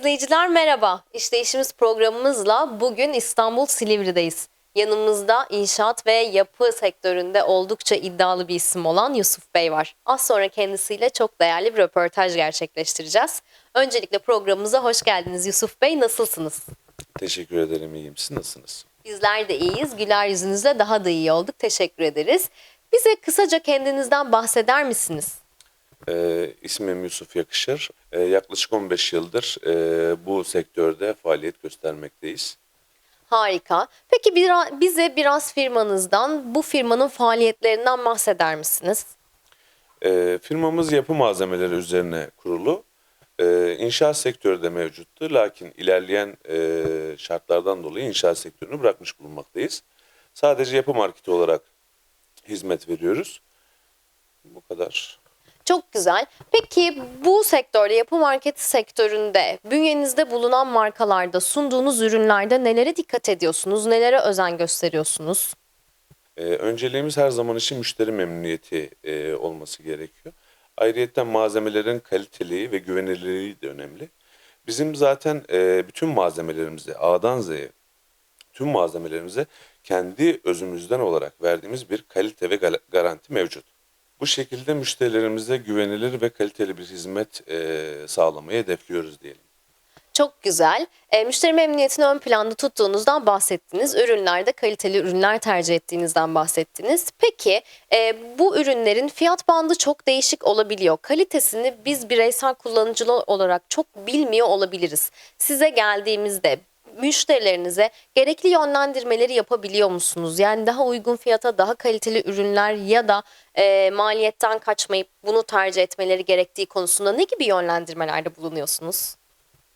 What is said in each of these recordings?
izleyiciler merhaba. İşte işimiz programımızla bugün İstanbul Silivri'deyiz. Yanımızda inşaat ve yapı sektöründe oldukça iddialı bir isim olan Yusuf Bey var. Az sonra kendisiyle çok değerli bir röportaj gerçekleştireceğiz. Öncelikle programımıza hoş geldiniz Yusuf Bey. Nasılsınız? Teşekkür ederim iyiyim. Siz nasılsınız? Bizler de iyiyiz. Güler yüzünüzle daha da iyi olduk. Teşekkür ederiz. Bize kısaca kendinizden bahseder misiniz? Ee, ismim Yusuf Yakışır. Ee, yaklaşık 15 yıldır e, bu sektörde faaliyet göstermekteyiz. Harika. Peki bira- bize biraz firmanızdan, bu firmanın faaliyetlerinden bahseder misiniz? Ee, firmamız yapı malzemeleri üzerine kurulu. Ee, inşaat sektörü de mevcuttu. Lakin ilerleyen e, şartlardan dolayı inşaat sektörünü bırakmış bulunmaktayız. Sadece yapı marketi olarak hizmet veriyoruz. Bu kadar. Çok güzel. Peki bu sektörde, yapı marketi sektöründe bünyenizde bulunan markalarda sunduğunuz ürünlerde nelere dikkat ediyorsunuz? Nelere özen gösteriyorsunuz? Ee, önceliğimiz her zaman için müşteri memnuniyeti e, olması gerekiyor. Ayrıyeten malzemelerin kaliteliği ve güvenilirliği de önemli. Bizim zaten e, bütün malzemelerimize A'dan Z'ye tüm malzemelerimize kendi özümüzden olarak verdiğimiz bir kalite ve garanti mevcut. Bu şekilde müşterilerimize güvenilir ve kaliteli bir hizmet e, sağlamayı hedefliyoruz diyelim. Çok güzel. E, müşteri memnuniyetini ön planda tuttuğunuzdan bahsettiniz. Ürünlerde kaliteli ürünler tercih ettiğinizden bahsettiniz. Peki e, bu ürünlerin fiyat bandı çok değişik olabiliyor. Kalitesini biz bireysel kullanıcılar olarak çok bilmiyor olabiliriz. Size geldiğimizde müşterilerinize gerekli yönlendirmeleri yapabiliyor musunuz? Yani daha uygun fiyata daha kaliteli ürünler ya da e, maliyetten kaçmayıp bunu tercih etmeleri gerektiği konusunda ne gibi yönlendirmelerde bulunuyorsunuz?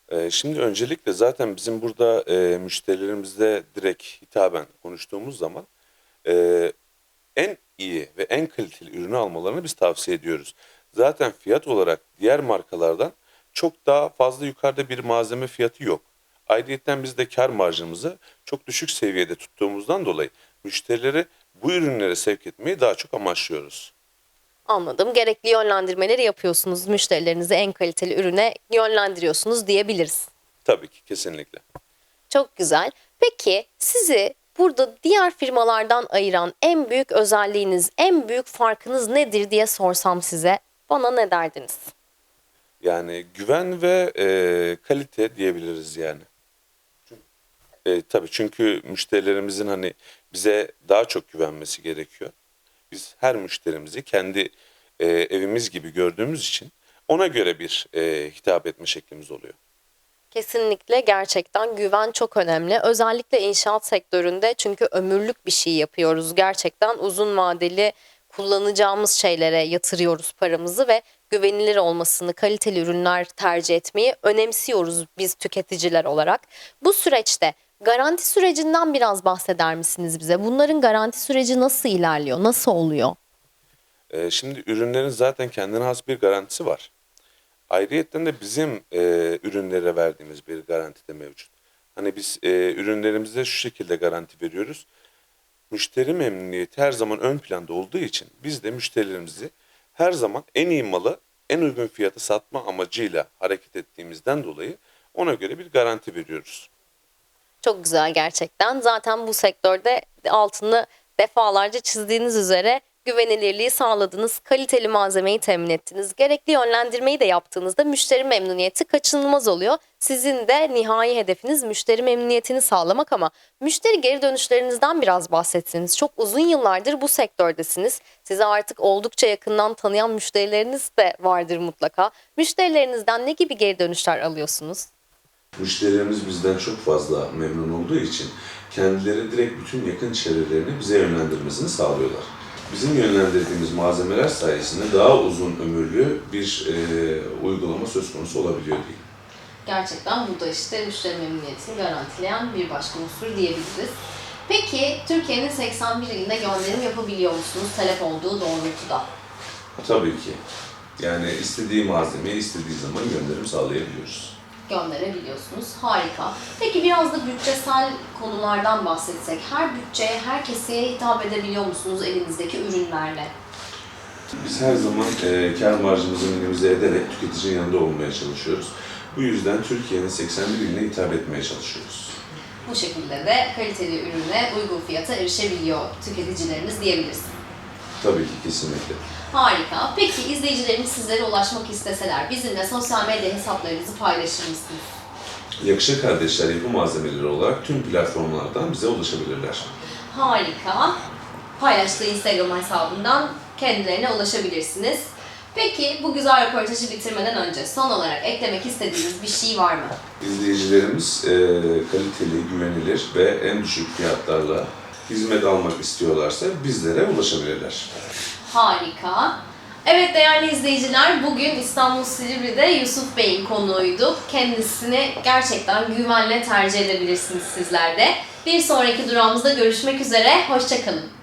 Ee, Şimdi öncelikle zaten bizim burada e, müşterilerimizle direkt hitaben konuştuğumuz zaman e, en iyi ve en kaliteli ürünü almalarını biz tavsiye ediyoruz. Zaten fiyat olarak diğer markalardan çok daha fazla yukarıda bir malzeme fiyatı yok. Ayrıyeten biz de kar marjımızı çok düşük seviyede tuttuğumuzdan dolayı müşterileri bu ürünlere sevk etmeyi daha çok amaçlıyoruz. Anladım. Gerekli yönlendirmeleri yapıyorsunuz. Müşterilerinizi en kaliteli ürüne yönlendiriyorsunuz diyebiliriz. Tabii ki kesinlikle. Çok güzel. Peki sizi burada diğer firmalardan ayıran en büyük özelliğiniz, en büyük farkınız nedir diye sorsam size bana ne derdiniz? Yani güven ve e, kalite diyebiliriz yani. E, tabii çünkü müşterilerimizin hani bize daha çok güvenmesi gerekiyor. Biz her müşterimizi kendi e, evimiz gibi gördüğümüz için ona göre bir e, hitap etme şeklimiz oluyor. Kesinlikle gerçekten güven çok önemli. Özellikle inşaat sektöründe çünkü ömürlük bir şey yapıyoruz. Gerçekten uzun vadeli kullanacağımız şeylere yatırıyoruz paramızı ve güvenilir olmasını, kaliteli ürünler tercih etmeyi önemsiyoruz biz tüketiciler olarak. Bu süreçte garanti sürecinden biraz bahseder misiniz bize? Bunların garanti süreci nasıl ilerliyor? Nasıl oluyor? E, şimdi ürünlerin zaten kendine has bir garantisi var. Ayrıyeten de bizim e, ürünlere verdiğimiz bir garanti de mevcut. Hani biz e, ürünlerimize şu şekilde garanti veriyoruz. Müşteri memnuniyeti her zaman ön planda olduğu için biz de müşterilerimizi her zaman en iyi malı en uygun fiyata satma amacıyla hareket ettiğimizden dolayı ona göre bir garanti veriyoruz. Çok güzel gerçekten. Zaten bu sektörde altını defalarca çizdiğiniz üzere güvenilirliği sağladınız, kaliteli malzemeyi temin ettiniz. Gerekli yönlendirmeyi de yaptığınızda müşteri memnuniyeti kaçınılmaz oluyor. Sizin de nihai hedefiniz müşteri memnuniyetini sağlamak ama müşteri geri dönüşlerinizden biraz bahsetsiniz. Çok uzun yıllardır bu sektördesiniz. Sizi artık oldukça yakından tanıyan müşterileriniz de vardır mutlaka. Müşterilerinizden ne gibi geri dönüşler alıyorsunuz? Müşterilerimiz bizden çok fazla memnun olduğu için kendileri direkt bütün yakın çevrelerini bize yönlendirmesini sağlıyorlar. Bizim yönlendirdiğimiz malzemeler sayesinde daha uzun ömürlü bir e, uygulama söz konusu olabiliyor diyeyim. Gerçekten bu da işte müşteri memnuniyetini garantileyen bir başka unsur diyebiliriz. Peki Türkiye'nin 81 iline gönderim yapabiliyor musunuz talep olduğu doğrultuda? Tabii ki. Yani istediği malzemeyi istediği zaman gönderim sağlayabiliyoruz. Gönderebiliyorsunuz. Harika. Peki biraz da bütçesel konulardan bahsetsek. Her bütçeye, her keseye hitap edebiliyor musunuz elinizdeki ürünlerle? Biz her zaman e, kar marjımızı minimize ederek tüketicinin yanında olmaya çalışıyoruz. Bu yüzden Türkiye'nin 81 iline hitap etmeye çalışıyoruz. Bu şekilde de kaliteli ürüne uygun fiyata erişebiliyor tüketicilerimiz diyebiliriz. Tabii ki kesinlikle. Harika. Peki izleyicilerimiz sizlere ulaşmak isteseler bizimle sosyal medya hesaplarınızı paylaşır mısınız? Yakışır Kardeşler Yapı Malzemeleri olarak tüm platformlardan bize ulaşabilirler. Harika. Paylaştığı Instagram hesabından kendilerine ulaşabilirsiniz. Peki bu güzel röportajı bitirmeden önce son olarak eklemek istediğiniz bir şey var mı? İzleyicilerimiz e, kaliteli, güvenilir ve en düşük fiyatlarla hizmet almak istiyorlarsa bizlere ulaşabilirler. Harika. Evet değerli izleyiciler bugün İstanbul Silivri'de Yusuf Bey'in konuğuydu. Kendisini gerçekten güvenle tercih edebilirsiniz sizler de. Bir sonraki durağımızda görüşmek üzere. Hoşçakalın.